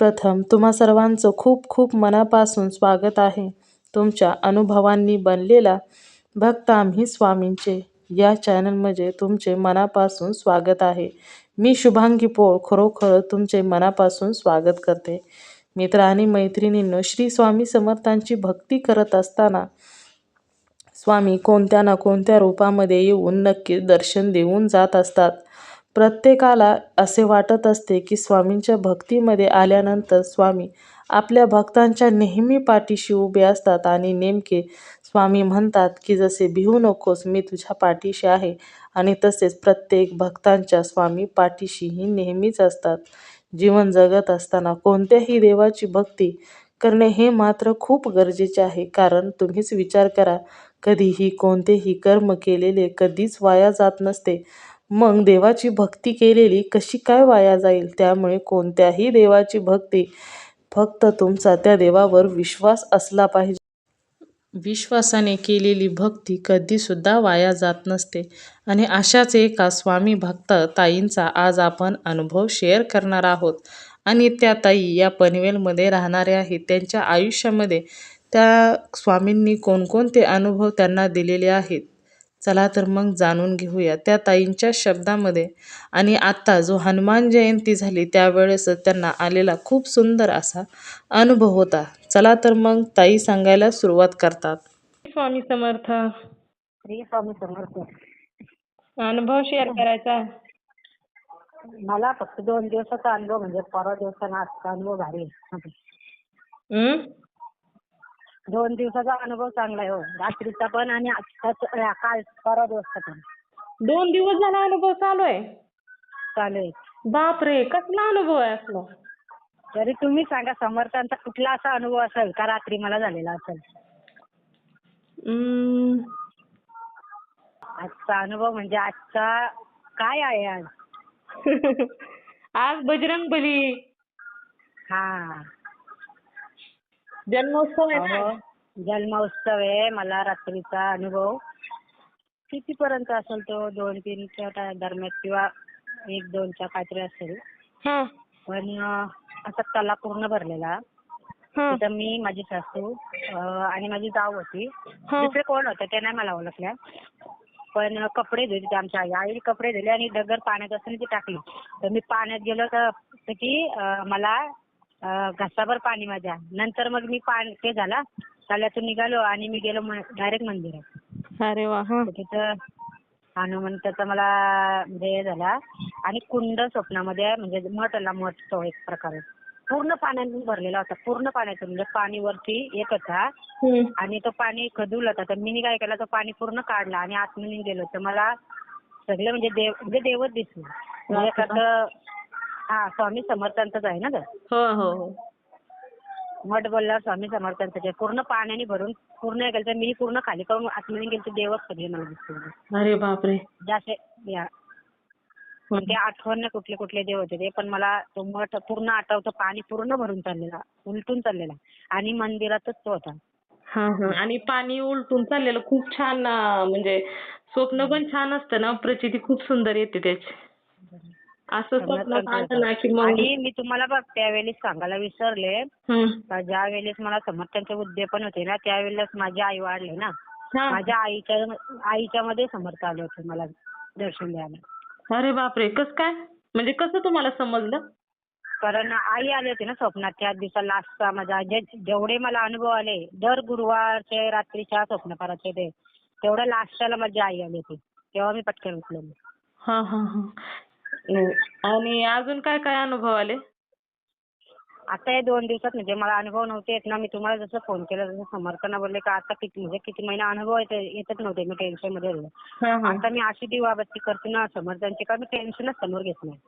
प्रथम तुम्हा सर्वांचं खूप खूप मनापासून स्वागत आहे. तुमच्या अनुभवांनी बनलेला भक्त आम्ही स्वामींचे. या चॅनलमध्ये तुमचे मनापासून स्वागत आहे. मी शुभांगी पोळ खरोखर तुमचे मनापासून स्वागत करते. मित्र आणि मैत्रिणींनो श्री स्वामी समर्थांची भक्ती करत असताना स्वामी कोणत्या ना कोणत्या रूपामध्ये येऊन नक्की दर्शन देऊन जात असतात. प्रत्येकाला असे वाटत असते की स्वामींच्या भक्तीमध्ये आल्यानंतर स्वामी आपल्या भक्तांच्या नेहमी पाठीशी उभे असतात आणि नेमके स्वामी म्हणतात की जसे भिवू नकोस मी तुझ्या पाठीशी आहे. आणि तसेच प्रत्येक भक्तांच्या स्वामी पाठीशीही नेहमीच असतात. जीवन जगत असताना कोणत्याही देवाची भक्ती करणे हे मात्र खूप गरजेचे आहे. कारण तुम्हीच विचार करा कधीही कोणतेही कर्म केलेले कधीच वाया जात नसते. मग देवाची भक्ती केलेली कशी काय वाया जाईल? त्यामुळे कोणत्याही देवाची भक्ती फक्त तुमचा त्या देवावर विश्वास असला पाहिजे. विश्वासाने केलेली भक्ती कधीसुद्धा वाया जात नसते. आणि अशाच एका स्वामी भक्त ताईंचा आज आपण अनुभव शेअर करणार आहोत. आणि त्या ताई या पनवेलमध्ये राहणाऱ्या आहेत. त्यांच्या आयुष्यामध्ये त्या स्वामींनी कोणकोणते अनुभव त्यांना दिलेले आहेत? चला तर मग जाणून घेऊया. त्या ताईंच्या शब्दामध्ये आणि आत्ता जो हनुमान जयंती झाली त्यावेळेस त्यांना आलेला खूप सुंदर असा अनुभव होता. चला तर मग ताई सांगायला सुरुवात करतात. स्वामी समर्थ. श्री स्वामी समर्थ. अनुभव शेअर करायचा? मला फक्त दोन दिवसाचा अनुभव म्हणजे परवा दिवसानं आजचा अनुभव भारी आहे. हम्म? दोन दिवसाचा अनुभव चांगला आहे हो. रात्रीचा पण आणि अं, काल परवा दिवसचा पण. दोन दिवस झाला अनुभव चालू आहे? चालू आहे. बापरे कसला अनुभव आहे असला? तरी तुम्ही सांगा समर्थांचा कुठला असा अनुभव असेल का रात्री मला झालेला असेल? हम्म. आजचा अनुभव म्हणजे आजचा काय आहे आज? आज बजरंग बली हा. जन्मोत्सव आहे ना? जन्मोत्सव आहे. मला रात्रीचा अनुभव. कितीपर्यंत असेल तो? दोन तीनच्या टा- दरम्यान किंवा एक दोनच्या काहीतरी असेल. हा, पण अं, असा तला पूर्ण भरलेला. हा, तिथं मी माझी सासू अं, आणि माझी जाऊ होती. हा. दुसरे कोण होते ते नाही मला ओळखल्या पण कपडे होते आमच्या आई. आई कपडे धुले आणि डगर पाण्यात असताना ती टाकली. तर मी पाण्यात गेलो तर तर ती अं, मला घसाभर पाणी माझ्या नंतर मग मी पाणी ते झाला. तल्यातून निघालो आणि मी गेलो डायरेक्ट मंदिरात. अरे वा हा. तर तिथं हनुमंताचा मला म्हणजे हे झाला. आणि कुंड स्वप्नामध्ये म्हणजे मठला मठ तो एक प्रकारे पूर्ण पाण्यातून भरलेला होता. पूर्ण पाण्यातून म्हणजे पाणी वरती येत होता. हम्म. आणि तो पाणी खदूल होता. तर मी काय केलं तो पाणी पूर्ण काढला आणि आतमध्ये गेलो. तर मला सगळे म्हणजे देव म्हणजे देवच दिसले. म्हणजे कसं हा स्वामी समर्थांचंच आहे ना तर हो हो हो. मठ बोलला स्वामी समर्थांचं आहे. पूर्ण पाण्याने भरून पूर्ण हे केलं मी पूर्ण खाली करून आतमध्ये गेलो देवच सगळे मला दिसले अरे बापरे. जास्त या. पण ते आठवण नाही कुठले कुठले देव होते ते पण मला तो मठ पूर्ण आठवतं पाणी पूर्ण भरून चाललेला उलटून चाललेला. आणि मंदिरातच तो होता. हा हा. आणि पाणी उलटून चाललेलं खूप छान अं, म्हणजे स्वप्न पण छान असतं ना प्रचिती खूप सुंदर येते त्याची. असं स्वप्न आलं ना की मग आणि मी तुम्हाला बघ त्यावेळेस सांगायला विसरले. का ज्या वेळेस मला समर्थांचे उद्यापन होते ना त्यावेळेस माझे आई वाढले ना. हा. माझ्या आईच्या आईच्या मध्ये समर्थ आले होते मला दर्शन द्यायला. अरे बापरे कस काय? म्हणजे कसं तुम्हाला समजलं? कारण आई आले होते ना स्वप्नात त्या दिवसा लास्टचा माझा जे जेवढे मला अनुभव आले दर गुरुवारचे रात्रीच्या स्वप्नपाराचे ते तेवढ्या लास्टला माझी आई आली होती. तेव्हा मी पटकन उठले हा हा हा. अं, आणि अजून काय काय अनुभव आले? आता हे दोन दिवसात म्हणजे मला अनुभव नव्हते येत ना. मी तुम्हाला जसं फोन केला जसं समर्थना बोलले का आता किती म्हणजे किती महिना अनुभव येत येतच नव्हते. मी टेन्शनमध्ये होते. हा हा. आता मी अशी दिवाबत्ती करते ना समर्थांची का? मी टेन्शनच समोर घेत नाही.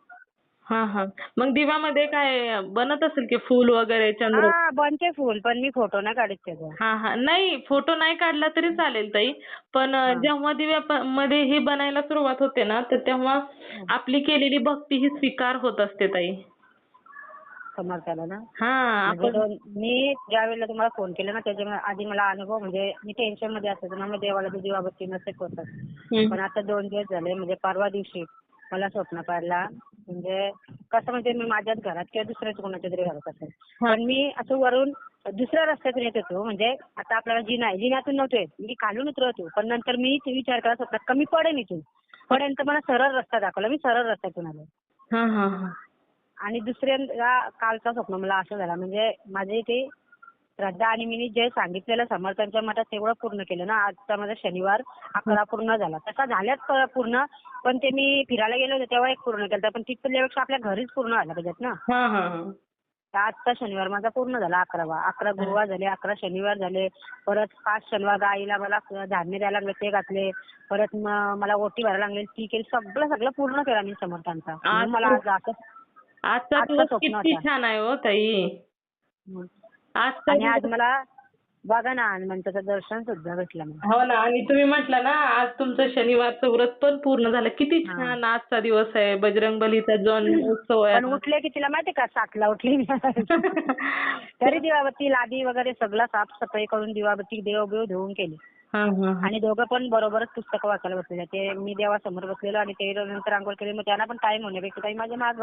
हा हा. मग दिव्यामध्ये काय बनत असेल की फूल वगैरे चंद्र? हा बनते फुल पण मी फोटो नाही काढत त्याचा. हा हा. नाही फोटो नाही काढला तरी चालेल ताई. पण अं, जेव्हा दिव्या प- मध्ये हे बनायला सुरुवात होते ना तर तेव्हा आपली केलेली भक्ती ही स्वीकार होत असते ताई. समर्थाला ना? हा म्हणजे आपण दोन- मी ज्या वेळेला तुम्हाला फोन केला ना त्याच्या आधी मला अनुभव म्हणजे मी टेन्शनमध्ये असायचो ना मग देवाला ते दिवाबत्ती नसेल हम्म. पण आता दोन दिवस झाले म्हणजे परवा दिवशी मला स्वप्न पडला म्हणजे कसं म्हणजे मी माझ्याच घरात किंवा दुसऱ्याच कोणाच्या तरी घरात असेल. पण मी असं वरून दुसऱ्या रस्त्यातून येत होतो. म्हणजे आता आपल्याला जिना आहे जिन्यातून नव्हतो येत. मी खालून उतरत होतो. पण नंतर मी ते विचार केला स्वप्नात कमी पडेन इथून. पडेन तर मला सरळ रस्ता दाखवला. मी सरळ रस्त्यातून आलो. आणि दुसऱ्यांदा कालचा स्वप्न मला असं झाला. म्हणजे माझे ते श्रद्धा आणि मी जे सांगितलेलं समर्थांच्या मठात तेवढं पूर्ण केलं ना. आजचा माझा शनिवार अकरा पूर्ण झाला. तसा झाल्याच पूर्ण. पण ते मी फिरायला गेले होते तेव्हा एक पूर्ण केलं पण तिथल्यापेक्षा आपल्या घरीच पूर्ण झालं पाहिजेत ना. हा हा हा. तर आजचा शनिवार माझा पूर्ण झाला अकरावा. अकरा गुरुवार झाले अकरा शनिवार झाले. परत पाच शनिवार गाईला मला धान्य द्यायला लागले ते घातले. परत म- मला ओटी भरायला लागली. ती केली. सगळं सगळं पूर्ण केलं मी समर्थांचा म्हणून मला आज असं आजचा आजचा दिवस स्वप्न किती होता. छान आहे हो ताई. आणि आज मला बघा ना हनुमंताचं दर्शन सुद्धा भेटलं मला हो ना आणि तुम्ही म्हटलं ना आज तुमचं शनिवारचं व्रत पण पूर्ण झालं किती. छान आजचा दिवस आहे बजरंग बलीचा जन्म उत्सव पण आहे उठले की तिला माहिती का सातला उठली मी. तरी दिवाबत्ती लादी वगैरे सगळं साफसफाई करून दिवाबत्ती देव बिव धुवून केली हा हा हा. आणि दोघं पण बरोबरच पुस्तकं वाचायला बसलेले ते मी देवासमोर बसलेलो आणि ते नंतर आंघोळ केली मग त्यांना पण टाइम होण्यापेक्षा ताई माझ्या माग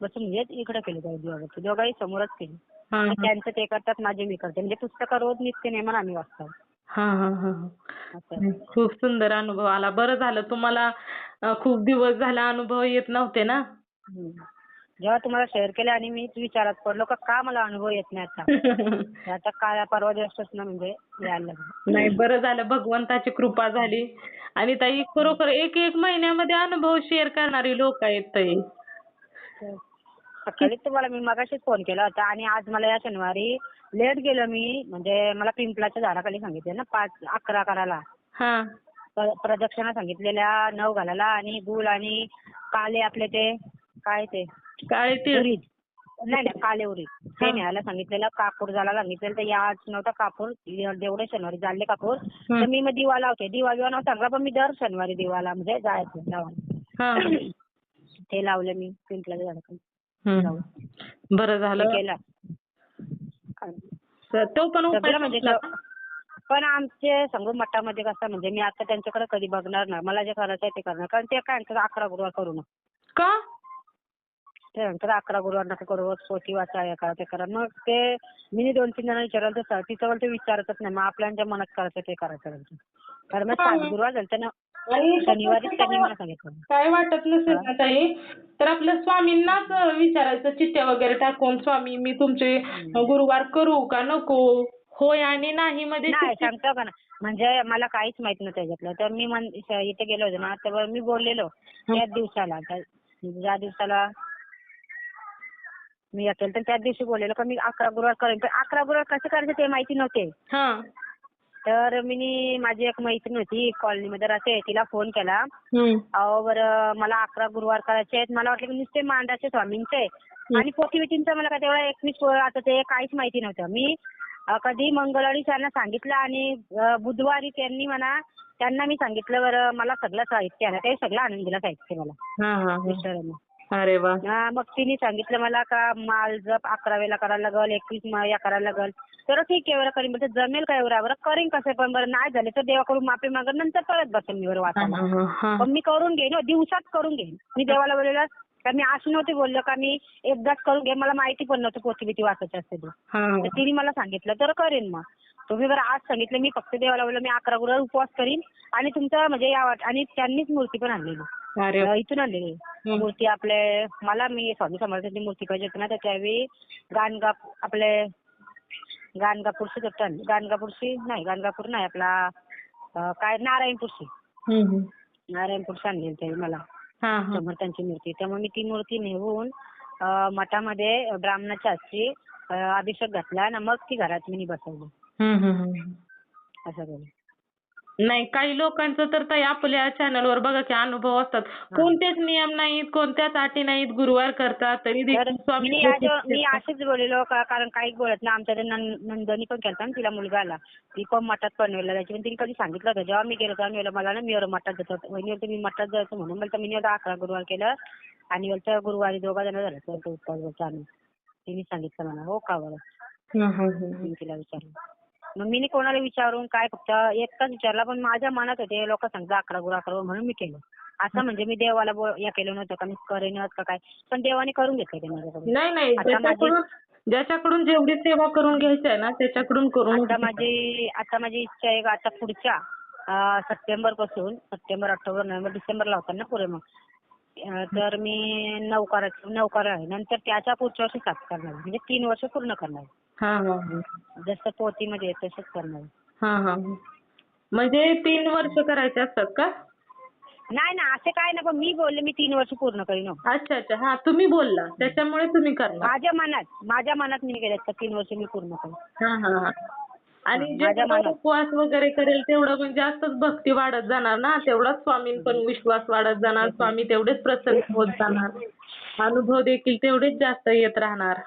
बसून हेच इकडे केली ताई दिवाबत्ती दोघंही समोरच केली. त्यांचं ते करतात माझे मी करते. म्हणजे पुस्तकं रोज नित्य नेमन आम्ही वाचतो. हा हा हा हा. खूप सुंदर अनुभव आला. बरं झालं तुम्हाला खूप दिवस झाला अनुभव येत नव्हते ना. जेव्हा तुम्हाला शेअर केले आणि मी विचारात पडलो का का मला अनुभव येत नाही आता? आता काय परवा दिवसापासून म्हणजे यायला लागलं. नाही बरं झालं. भगवंताची कृपा झाली. आणि ताई खरोखर एक एक महिन्यामध्ये अनुभव शेअर करणारी लोक आहेत ताई. सकाळीच तुम्हाला मी मगाशीच फोन केला होता आणि आज मला या शनिवारी लेट गेलो मी. म्हणजे मला पिंपलाच्या झाडाखाली सांगितले ना पाच अकरा करायला. हा. प्र- प्रदक्षिणा सांगितलेल्या नऊ घालायला आणि गुळ आणि काले आपले ते काय ते? काळे तीळ. उरीद. नाही नाही काले उरीद. ते हा. न्यायला सांगितलेलं कापूर झाला सांगितलेलं तर या आज नव्हता कापूर जेवढे शनिवारी जाळले कापूर तर मी मग दिवा लावते. दिवा बिवा नव्हता सांगा पण मी दर शनिवारी दिवाला म्हणजे जायचं लावायला हा. ते लावले मी पिंपलाच्या झाडाखाली. बरं झालं. केलं. तो पण उपाय म्हणजे पण आमचे संगम मठामध्ये कसं म्हणजे मी आता त्यांच्याकडे कधी बघणार नाही. मला जे करायचं आहे ते करणार. कारण ते काय म्हणतात अकरा गुरुवार करू नका का? ते म्हणतात अकरा गुरुवार नका करू पोथी वाचा हे करा ते करा. मग ते मी दोन तीन जणांना विचारलं तर मला ते विचारतच नाही. मग आपल्या मनात करायचं ते करायचं त्यांचं. कारण मग सात गुरुवार झाले ना आणि शनिवारीच त्यांनी मला सांगितलं. काय वाटत नसेल ना ताई? तर आपल्या स्वामींनाच विचारायचं चिठ्ठ्या वगैरे टाकून स्वामी मी तुमचे गुरुवार करू का नको? होय आणि नाही मध्ये नाही सांगतो का ना? म्हणजे मला काहीच माहीत नव्हतं त्याच्यातलं. तर मी मन इथे गेलो होतो ना तेव्हा मी बोललेलो त्याच दिवसाला. त्या- ज्या दिवसाला मी केलं तर त्याच दिवशी बोललेलो का मी अकरा गुरुवार करेन. पण अकरा गुरुवार कसं करायचं ते माहिती नव्हते. हा. तर मी माझी एक मैत्रीण होती कॉलनीमध्ये राहते तिला फोन केला. अहो बरं मला अकरा गुरुवार करायचे आहेत. मला वाटलं की नुसते मांडाचे स्वामींचे आणि पोथी बिथींचं मला काय तेवढा एकवीस आता ते काहीच माहिती नव्हतं. मी कधी मंगळवारी त्यांना सांगितलं आणि बुधवारी त्यांनी म्हणा त्यांना मी सांगितलं बरं मला सगळं साहित्य आहे ते सगळं आणून दिलं साहित्य मला. मिस्टरांनी. अरे वा. हा, मग तिने सांगितलं मला का माल जप अकरा वेळेला करायला लागल एकवीस या करायला लागल. तर ठीक आहे बरं करीन. म्हणजे जमेल का एवढा? बरं करीन कसं पण. बरं नाही झाले तर देवाकडून माफी मागत नंतर परत बसेल मी बरं वाचायला. पण मी करून घेईन हो, दिवसात करून घेईन. मी देवाला बोललेलं का मी असं नव्हते बोललो का मी एकदाच करून घेईन. मला माहिती पण नव्हतं पोथी बिथी वाचायची असते ते तर तिने मला सांगितलं तर करेन मग. तुम्ही बरं आज सांगितलं मी फक्त देवाला बोललो मी अकरा गुरुवार उपवास करीन. आणि तुमचं म्हणजे या वाट आणि त्यांनीच मूर्ती पण आणलेली. इथून हम्म. मूर्ती आपले मला मी स्वामी समर्थांची मूर्ती पाहिजे होती ना तर त्यावेळी गाणगाप आपले गाणगापूरची आणली गाणगापूरची नाही गाणगापूर नाही आपला काय नारायणपूरची. नारायणपूरची आणलेली त्यावेळी मला. समर्थांची मूर्ती त्यामुळे मी ती मूर्ती नेऊन अं, मठामध्ये ब्राह्मणाच्या अभिषेक घातला आणि मग ती घरात मी बसवली. असं केलं नाही काही लोकांचं तर ताई आपल्या चॅनलवर बघा की अनुभव असतात. कोणतेच नियम नाहीत कोणत्याच अटी नाहीत गुरुवार करतात तरी तर देखील स्वामी मी आज- मी असेच बोललेलो का- कारण काही बोलत ना आमच्या नंद- नंदनी पण केलता ना तिला मुलगा आला. ती पण मठात पनवेलला जायची पण तिने कधी सांगितलं होतं. जेव्हा मी गेलो तेव्हा मी म्हणलं, मला ना मी मठात जातो वहिनी बोलते मी मठात जायचं म्हणून. मला मी एवढं अकरा गुरुवार केलं आणि बोलतं गुरुवारी दोघा जण झालं बोलतो आम्ही. तिने सांगितलं मला. हो का बरं? हं, हं, हं. मी तिला विचारलं. मग मी कोणाला विचारून काय फक्त एकटाच विचारला पण माझ्या मनात होते लोक सांगतात अकरा गुरु अकरा गुरु म्हणून मी केलं. असं म्हणजे मी देवाला बोल- या केलं नव्हतं का मी करेनच का काय? पण देवाने करून घेतलं ते माझ्याकडून. नाही नाही आता माझी- ज्याच्याकडून ज्याच्याकडून जेवढी सेवा करून घ्यायची आहे ना त्याच्याकडून करून आता माझी आता माझी इच्छा आहे का आता पुढच्या सप्टेंबरपासून सप्टेंबर ऑक्टोबर नोव्हेंबर डिसेंबरला होता ना पुढे मग. तर मी नौकार नौकार आहे. नंतर त्याच्या पुढच्या वर्षी सात करणार म्हणजे तीन वर्ष पूर्ण करणार हा हा हा. जसं पोतीमध्ये आहे तसंच करणार हा हा हा. म्हणजे तीन वर्ष करायचे असतात का? नाही ना असे काय ना पण मी बोलले मी तीन वर्ष पूर्ण करीन हो. अच्छा अच्छा. हा तुम्ही बोलला. त्याच्यामुळे तुम्ही करणार. माझ्या मनात माझ्या मनात मी गेले तीन वर्ष मी पूर्ण करेन. हा हा हा. आणि जेवढा. उपवास वगैरे करेल तेवढं म्हणजे जास्तच भक्ती वाढत जाणार ना तेवढाच स्वामीं पण विश्वास वाढत जाणार स्वामी तेवढेच प्रसन्न होत जाणार. अनुभव देखील तेवढेच जास्त येत राहणार.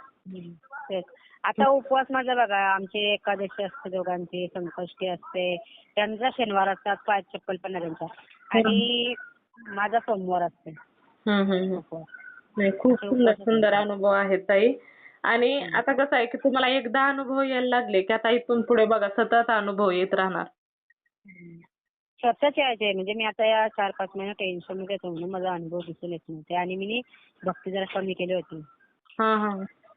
तेच. आता उपवास माझा बघा आमची एकादशी असते दोघांची संकष्टी असते त्यांचा शनिवार असतात पाच चप्पल पण नाही त्यांच्या आणि माझा सोमवार असते. खूप सुंदर सुंदर अनुभव आहेत ताई. आणि आता कसं आहे की तुम्हाला एकदा अनुभव यायला लागले की आता इथून पुढे बघा सतत अनुभव येत राहणार. स्वतःच यायचे म्हणजे मी आता या चार पाच महिने टेन्शनमध्ये येतो म्हणून माझा अनुभव दिसून येत नव्हते आणि मी भक्ती जरा कमी केली होती. हा हा.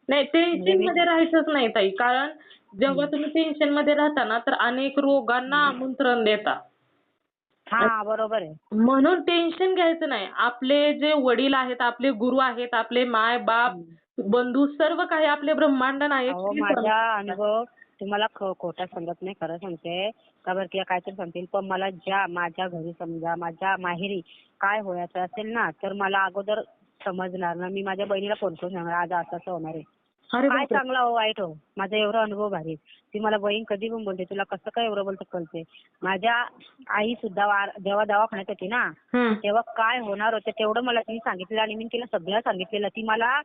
नाही टेन्शनमध्ये राहायचंच नाही ताई. कारण जेव्हा तुम्ही टेन्शनमध्ये राहता ना तर अनेक रोगांना आमंत्रण देता हा बरोबर आहे. म्हणून टेन्शन घ्यायचं नाही. आपले जे वडील आहेत आपले गुरु आहेत आपले माय बाप बंधू सर्व काही आपले ब्रह्मांड नायक अहो श्री माझा अनुभव तुम्हाला ख- खोटा सांगत नाही खरं सांगते. का बरं किंवा काहीतरी सांगतील. पण मला ज्या माझ्या घरी समजा माझ्या माहेरी काय व्हायचं असेल ना तर मला अगोदर समजणार ना. मी माझ्या बहिणीला फोन करून सांगणार आज असं असं होणार आहे. अरे काय बापरे. चांगला हो वाईट हो. माझा एवढा अनुभव भारी आहे. ती मला बहीण कधी पण बोलते तुला कसं काय एवढं बोलतं कळते. माझ्या आई सुद्धा वार- जेव्हा दवाखान्यात होती ना. तेव्हा काय होणार होतं तेवढं मला तिने सांगितलं आणि मी तिला सगळं सांगितलेलं. ती मला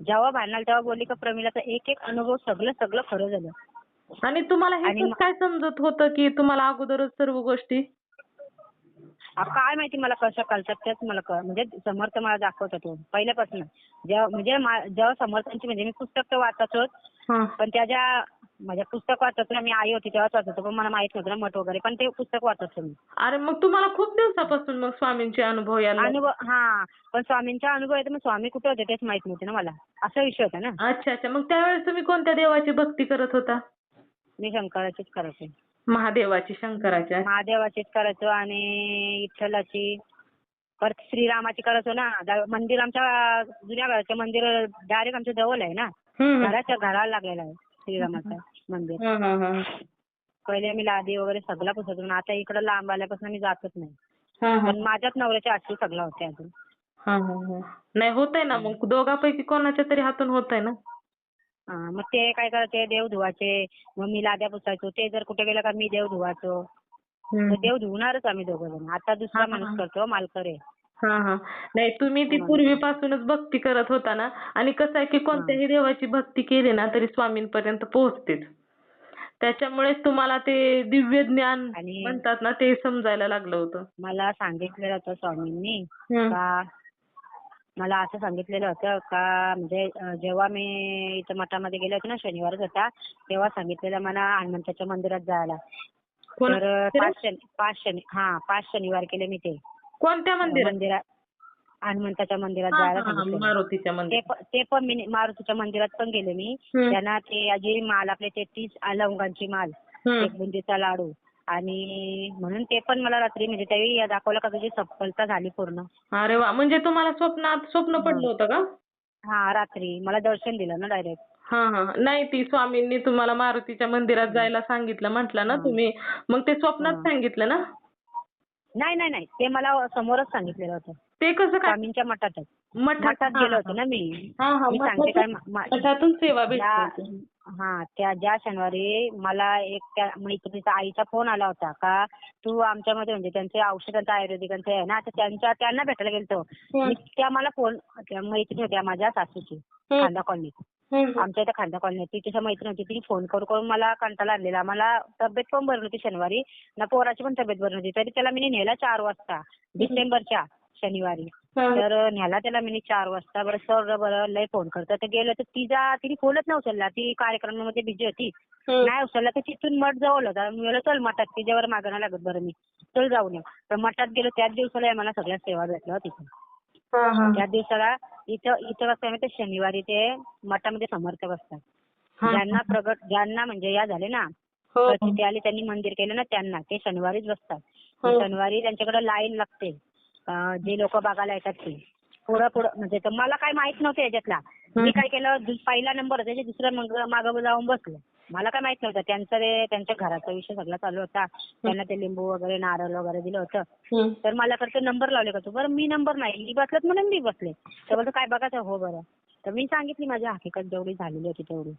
जेव्हा भांडणार तेव्हा बोलली का प्रमिलाचा एक एक अनुभव सगळं सगळं खरं झालं. आणि तुम्हाला हे आणि काय समजत होतं की तुम्हाला अगोदरच सर्व गोष्टी? आ, काय माहिती मला कसं कळतात तेच मला कळ म्हणजे समर्थ मला दाखवत होतो पहिल्यापासून जेव्हा म्हणजे मा- जेव्हा समर्थांची म्हणजे मी पुस्तक तर वाचतोच हा. पण त्याच्या म्हणजे पुस्तक वाचत ना मी आई होती तेव्हाच वाचत होतो पण मला माहीत नव्हतं ना मठ वगैरे पण ते पुस्तक वाचत होतो मी. अरे मग तुम्हाला खूप दिवसापासून मग स्वामींचे अनुभव यायला. अनुभव हा पण स्वामींचा अनुभव येतो मग स्वामी कुठे होते तेच माहीत नव्हते ना मला. असा विषय होता ना. अच्छा अच्छा. मग त्यावेळेस तुम्ही कोणत्या देवाची भक्ती करत होता? मी शंकराचीच करायचे महादेवाची शंकराच्या महादेवाचीच करायचो आणि विठ्ठलाची परत श्रीरामाची करायचो ना. दा- मंदिर आमच्या जुन्या घराचं मंदिर डायरेक्ट आमच्या जवळ आहे ना. हम्म. घराच्या घराला लागलेलं आहे. श्रीरामाचं मंदिर. हा, हा, हा. पहिले मी लादी वगैरे सगळं पुसत होतो. आता इकडं लांब आल्यापासून मी जातच नाही. हा, हा. पण माझ्याच नवऱ्याच्या आठवणी सगळं होते अजून. हा, हा, हा. नाही होतंय ना मग. दोघांपैकी कोणाच्या तरी हातून होतंय ना? हा, मग ते काय करायचे? देव धुवायचे. मग मी लाद्या पुसायचो. ते जर कुठे गेलं का मी देव धुवायचो. हम्म. देव धुवणारच आम्ही दोघं जण. आता दुसरा माणूस. करतो मालकर आहे. हा हा. नाही तुम्ही ती पूर्वीपासूनच भक्ती करत होता ना? आणि कसं आहे की कोणत्याही देवाची भक्ती केली ना तरी स्वामींपर्यंत पोहोचतेच. त्याच्यामुळेच तुम्हाला ते दिव्य ज्ञान आणि- म्हणतात ना ते समजायला लागलं होतं. मला सांगितलेलं होतं स्वामींनी. का मला असं सांगितलेलं होतं का म्हणजे अं, जेव्हा मी इथं मठामध्ये गेले होते ना शनिवारच होता तेव्हा सांगितलेलं मला हनुमंताच्या मंदिरात जायला. कोण- तर पाच शनि पाच शनि हा पाच शनिवार केले मी ते. कोणत्या मंदिरात? मंदिरात हनुमंताच्या मंदिरात हा, जायला हा, हा, सांगितलेलं मारुतीच्या ते मंदिरात. पण ते पण मी मारुतीच्या मंदिरात पण गेले मी. हम्म. त्यांना ते जी माल आपले ते तीस लवंगांची माल हम्म. एक बुंदीचा लाडू. आणि म्हणून ते पण मला रात्री म्हणजे त्यावेळी या दाखवलं का तुझी सफलता झाली पूर्ण. अरे वा म्हणजे तुम्हाला स्वप्नात स्वप्न पडलं होतं का? हा रात्री. मला दर्शन दिलं ना डायरेक्ट हा हा नाही ती स्वामींनी तुम्हाला मारुतीच्या मंदिरात जायला सांगितलं म्हटलं ना तुम्ही. मग ते स्वप्नात सांगितलं ना? नाही नाही नाही. ते मला समोरच सांगितलेलं होतं. ते कसं काय? स्वामींच्या मठातच मठात? हा, गेलो हा. होतो ना मी. हा. हा मी सांगते काय मा- मा- मठातून सेवा या- भेटते हा त्या ज्या शनिवारी मला एक त्या मैत्रिणीचा आईचा फोन आला होता का तू आमच्यामध्ये म्हणजे त्यांचे औषधांचं आयुर्वेदिकांचे आहे ना तर त्यांच्या त्यांना भेटायला गेलतो. मी त्या मला फोन त्या मैत्रिणी होत्या माझ्या सासूची हम्म. खांदा हम्म. आमच्या इथं खांदा कॉलनीत ती तिच्या मैत्रीण होती. तिने फोन करून करून मला कंटाळा आणलेला मला तब्येत पण बरी नव्हती शनिवारी. ना पोराची पण तब्येत बरी नव्हती. तरी त्याला मी नेला चार वाजता. डिसेंबरच्या शनिवारी. तर न्याला त्याला मी चार वाजता. बरं सर बरं लय फोन करतो तर गेलो तर तिचा तिने फोनच नाही उचलला. ती कार्यक्रमामध्ये बिझी होती. नाही उचलला तर तिथून मठ जवळ होता. मी चल मठात तिच्यावर मागं नाही लागत बरं मी. चल जाऊन ये. तर मठात गेलो. त्याच दिवसाला मला सगळ्या सेवा भेटल्या हा, हा. त्या दिवसाला इथं इथं कसं आहे शनिवारी ते मठामध्ये समर्थ बसतात हा. ज्यांना प्रगट ज्यांना म्हणजे या झाले ना हो. प्रचिती आली त्यांनी मंदिर केलं ना त्यांना. ते शनिवारीच बसतात. हो. शनिवारी त्यांच्याकडे लाईन लागते. जे लोक बघायला येतात ते. पुढं पुढं म्हणजे मला काय माहीत नव्हतं याच्यातला. मी काय केलं पहिला नंबर त्याच्या दुसऱ्या मागं जाऊन बसलो. मला काय माहीत नव्हतं. त्यांचं ते त्यांच्या घराचा विषय सगळा चालू होता. त्यांना ते लिंबू वगैरे नारळ वगैरे दिलं होतं. तर मला करते नंबर लावले का तू? बरं मी नंबर नाही. मी बसलेत म्हणून मी बसले. तर बोलतो काय बघायचं? हो बरं. तर मी सांगितली माझी हकीकत जेवढी झालेली होती तेवढी.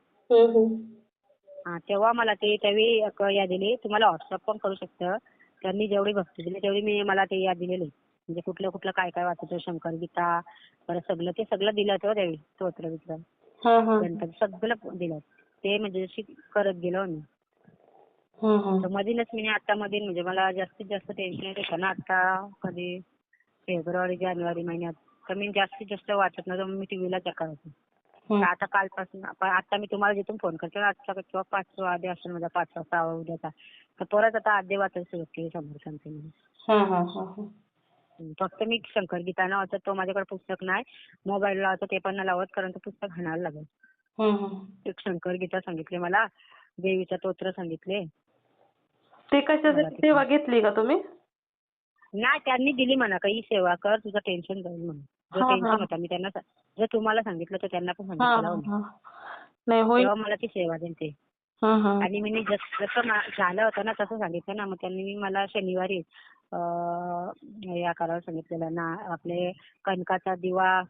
हा तेव्हा मला ते त्यावेळी याद दिली. तुम्हाला व्हॉट्सअप पण करू शकतं. त्यांनी जेवढी भक्ती दिली तेवढी मी मला ते याद दिलेली. म्हणजे कुठलं कुठलं काय काय वाचायचं शंकर गीता परत सगळं ते सगळं दिलं होतं त्यावेळी स्तोत्र हा, हा. गणपती सगळं दिलं ते म्हणजे जशी करत गेलो हम्म. तर मधीनच मी आता मधील म्हणजे मला जास्तीत जास्त टेन्शन येत होतं ना आता कधी फेब्रुवारी जानेवारी महिन्यात तर मी जास्तीत जास्त वाचत नव्हतं मी टीव्हीला चक्कर होते हम्म. आता कालपासून आपण- आता मी तुम्हाला जिथून फोन करते ना, आजचा किंवा पाच आधी असेल माझा पाच सहा उद्याचा तर परत आता आद्य वाचायला सुरुवात केली समर्थांचे मी. फक्त मी शंकर गीता ना वाचत तो माझ्याकडे पुस्तक नाही मोबाईल लावतो ते पण नाही लावत कारण ते पुस्तक हाणायला लागेल. एक शंकर गीता सांगितले मला देवीचा तोत्र सांगितले ते कशासाठी सेवा घेतली का तुम्ही नाही त्यांनी दिली म्हणा काही सेवा कर तुझं टेन्शन जाईल म्हणून जो हा, हा. टेन्शन होता मी त्यांना जर तुम्हाला सांगितलं तर त्यांना पण हा, सांगितलं हा, लावून. हा. नाही होईल तेव्हा मला ती सेवा देते हा, हा. आणि मी जस- झालं होतं ना तसं सांगितलं ना मग त्यांनी मला शनिवारी अं, या करायला सांगितलेलं ना आपले कणकाचा दिवा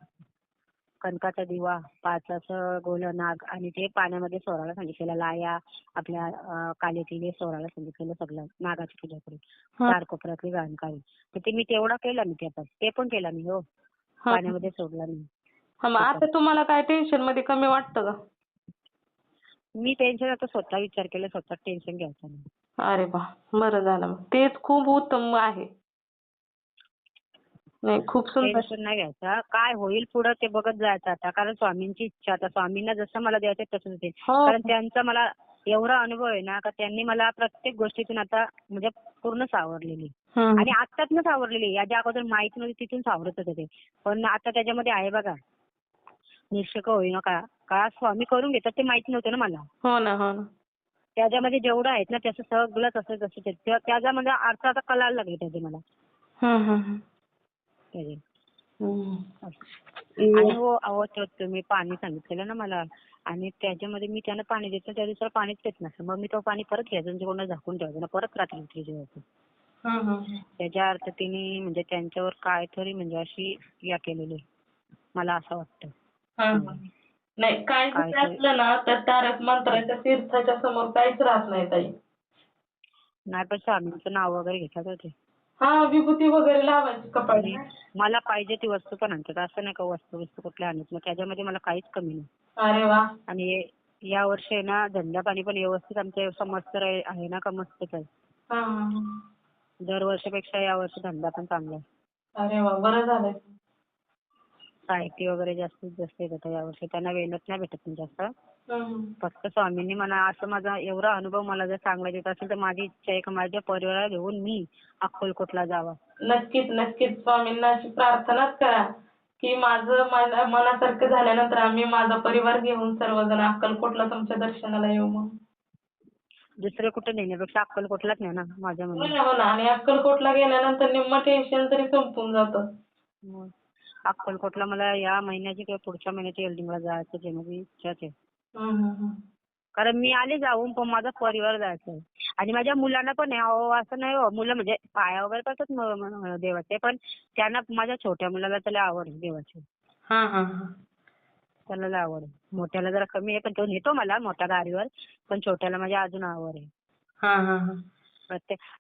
कणकाचा दिवा पाच असं गोल नाग आणि ते पाण्यामध्ये सोडायला सांगितलेलं. लाया आपल्या अं, काले तिले सोडायला सांगितलेलं सगळं. नागाची पूजा करून. चार कोपऱ्यातली गाणकारी तर ते मी तेवढा केला मी त्याचा ते पण केला मी हो. पाण्यामध्ये सोडला मी. हा, मग आता तुम्हाला काय टेन्शनमध्ये कमी वाटतं का? मी टेन्शन आता स्वतः विचार केला स्वतः टेन्शन घ्यायचं नाही. अरे वा बरं झालं मग. तेच खूप उत्तम आहे. खूप सुंदर. टेन्शन नाही घ्यायचा. काय होईल पुढं ते बघत जायचं आता. कारण स्वामींची इच्छा आता स्वामींना जसं मला द्यायचं तसंच होते हो. कारण त्यांचा मला एवढा अनुभव आहे ना का त्यांनी मला प्रत्येक गोष्टीतून आता म्हणजे पूर्ण सावरलेली. आणि आत्ताच सावरलेली याच्या अगोदर माहीत नव्हती तिथून सावरत होते ते. पण आता त्याच्यामध्ये आहे बघा. निश्चक होई नका का? स्वामी करून घेतात ते माहीत नव्हतं ना मला. हो ना हो ना. त्याच्यामध्ये जेवढं आहेत ना त्याचं सगळं तसं जसं ते- त्या- त्याच्यामध्ये अर्थ आता कळायला लागले त्याचे मला हम्म, हम्म, त्याचे हम्म. आणि हो. अहो तो तुम्ही पाणी सांगितलेलं ना मला. आणि त्याच्यामध्ये मी त्यांना पाणी देतो त्या दिवसाला पाणीच देत नसतं मग मी तो पाणी परत घ्यायचं कोणाला झाकून ठेवायचं ना परत रात्री उतरी जेवायचं. हम्म, हम्म. त्याच्या अर्थ तिने म्हणजे त्यांच्यावर काय तरी म्हणजे अशी या केलेली मला असं वाटतं. हा, हा. नाही काय असलं ना तर तारक मंत्राच्या तीर्थाच्या समोर काहीच राहत नाही ताई. नाही पण स्वामींचं नाव वगैरे घेतात होते हा विभूती वगैरे लावायची कपाळी. मला पाहिजे ती वस्तू पण आणतात. असं नाही का वस्तू वस्तू कुठल्या आणत मग त्याच्यामध्ये मला काहीच कमी नाही. अरे वा. आणि या वर्षी आहे ना धंदा पाणी पण व्यवस्थित आमच्या समस्त आहे ना का मस्तच आहे. हा, हा, हा. दरवर्षीपेक्षा या वर्षी धंदा पण चांगला आहे. अरे वा बरं झालं साहित्य वगैरे जास्तीत जास्त येत होतं यावर्षी त्यांना वेळच नाही भेटत पण जास्त. फक्त स्वामींनी मला असं माझा एवढा अनुभव मला जर चांगला देत असेल तर माझी इच्छा आहे का माझ्या परिवाराला घेऊन मी अक्कलकोटला जावं. नक्कीच नक्कीच स्वामींना अशी प्रार्थनाच करा की माझं माझ्या मनासारखं झाल्यानंतर आम्ही माझा परिवार घेऊन सर्वजण अक्कलकोटला तुमच्या दर्शनाला येऊ म्हणून. दुसरे कुठे नेण्यापेक्षा अक्कलकोटलाच नाही ना माझ्या हो मनात ना हो ना. आणि अक्कलकोटला गेल्यानंतर निम्म टेन्शन तरी संपून जातं. मग अक्कलकोटला मला या महिन्याची किंवा पुढच्या महिन्याची एल्डिंगला जायचं आहे माझी इच्छाच आहे. कारण मी आले जाऊन पण माझा परिवार जायचा आहे. आणि माझ्या मुलांना पण आहे अहो असं नाही हो मुलं म्हणजे पाया वगैरे म- म- देवाचे पण त्यांना माझ्या छोट्या मुलाला त्याला आवड आहे देवाची. हा हा हा. त्याला लय आवड आहे. मोठ्याला जरा कमी आहे पण तो नेतो मला मोठ्या गाडीवर पण छोट्याला माझ्या अजून आवड आहे. हा हा हा.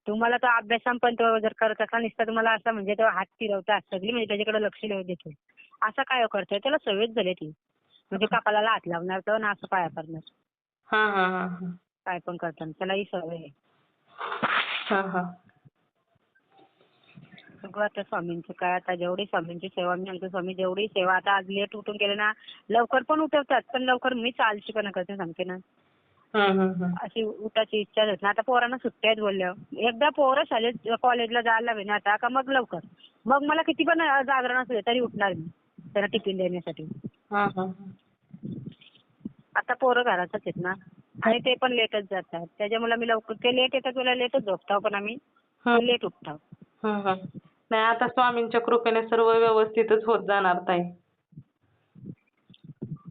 तुम्हाला तो अभ्यासाम पण तो जर करत असला नुसता तुम्हाला असं म्हणजे तो हात फिरवता सगळी म्हणजे त्याच्याकडे लक्ष देतो असं काय करतोय? त्याला सवयच झाली ती. म्हणजे कपाळाला हात लावणार तर ना असं पाया करणार काय पण करताना त्याला ही सवय आहे. हा हा. बघू आता स्वामींचं काय आता जेवढी स्वामींची सेवा मी म्हणतो स्वामी जेवढी सेवा आता आज लेट उठून केले ना लवकर पण उठवतात पण लवकर मीच आलशीपणा करते सांगते ना. अशी उठायची इच्छा होत ना आता पोरांना सुट्ट्या आहेत बोलल्या एकदा पोरं शाळेत कॉलेजला जायला लागले ना आता का मग लवकर? मग मला किती पण जागरण असले तरी उठणार मी. त्यांना टिफिन देण्यासाठी. आता पोरं घरातच आहेत ना. आणि ते पण लेटच जातात. त्याच्यामुळे मी लवकर ते लेट येतात तुला लेटच झोपताव पण आम्ही. लेट उठताव. नाही आता स्वामींच्या कृपेने सर्व व्यवस्थितच होत जाणार ताई.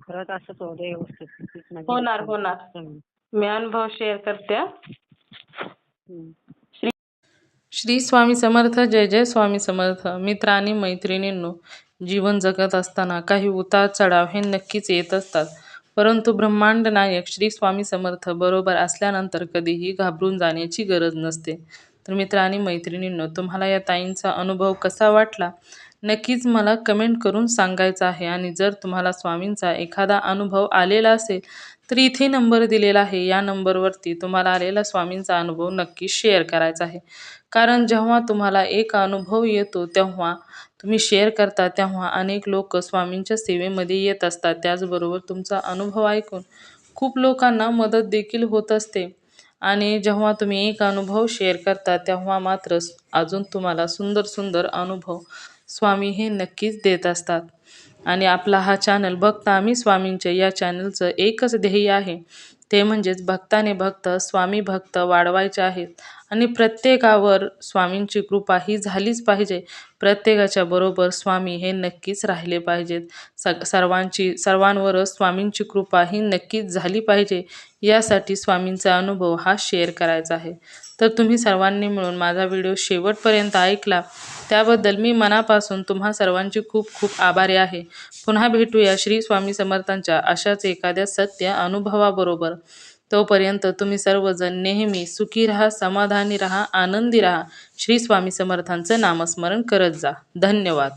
खरंच असंच होऊ दे व्यवस्थित. होणार होणार. मी अनुभव शेअर करते. हा. श्री स्वामी समर्थ जय जय स्वामी समर्थ. मित्र आणि मैत्रिणींनो जीवन जगत असताना काही उतार चढाव हे नक्कीच येत असतात. परंतु ब्रह्मांड नायक श्री स्वामी समर्थ बरोबर असल्यानंतर कधीही घाबरून जाण्याची गरज नसते. तर मित्र आणि मैत्रिणींनो तुम्हाला या ताईंचा अनुभव कसा वाटला? नक्कीच मला कमेंट करून सांगायचं आहे आणि जर तुम्हाला स्वामींचा एखादा अनुभव आलेला असेल तर इथे नंबर दिलेला आहे. या नंबरवरती तुम्हाला आलेला स्वामींचा अनुभव नक्की शेअर करायचा आहे. कारण जेव्हा तुम्हाला एक अनुभव येतो तेव्हा तुम्ही शेअर करता तेव्हा अनेक लोक स्वामींच्या सेवेमध्ये येत असतात. त्याचबरोबर तुमचा अनुभव ऐकून खूप लोकांना मदत देखील होत असते. आणि जेव्हा तुम्ही एक अनुभव शेअर करता तेव्हा मात्र अजून तुम्हाला सुंदर सुंदर अनुभव स्वामी हे नक्कीच देत असतात. आणि आपला हा चॅनल भक्त आम्ही स्वामींचे या चॅनलचं एकच ध्येय आहे. ते म्हणजेच भक्ताने भक्त स्वामी भक्त वाढवायचे आहेत. आणि प्रत्येकावर स्वामींची कृपा ही झालीच पाहिजे. प्रत्येकाच्या बरोबर स्वामी हे नक्कीच राहिले पाहिजेत. स सर्वांची सर्वांवरच स्वामींची कृपा ही नक्कीच झाली पाहिजे. यासाठी स्वामींचा अनुभव हा शेअर करायचा आहे. तर तुम्ही सर्वांनी मिळून माझा व्हिडिओ शेवटपर्यंत ऐकला त्याबद्दल मी मनापासून तुम्हा सर्वांची खूप खूप आभारी आहे. पुन्हा भेटूया श्री स्वामी समर्थांच्या अशाच एखाद्या सत्य अनुभवाबरोबर. तोपर्यंत तुम्ही सर्वजण नेहमी सुखी राहा समाधानी राहा आनंदी राहा. श्री स्वामी समर्थांचं नामस्मरण करत जा. धन्यवाद.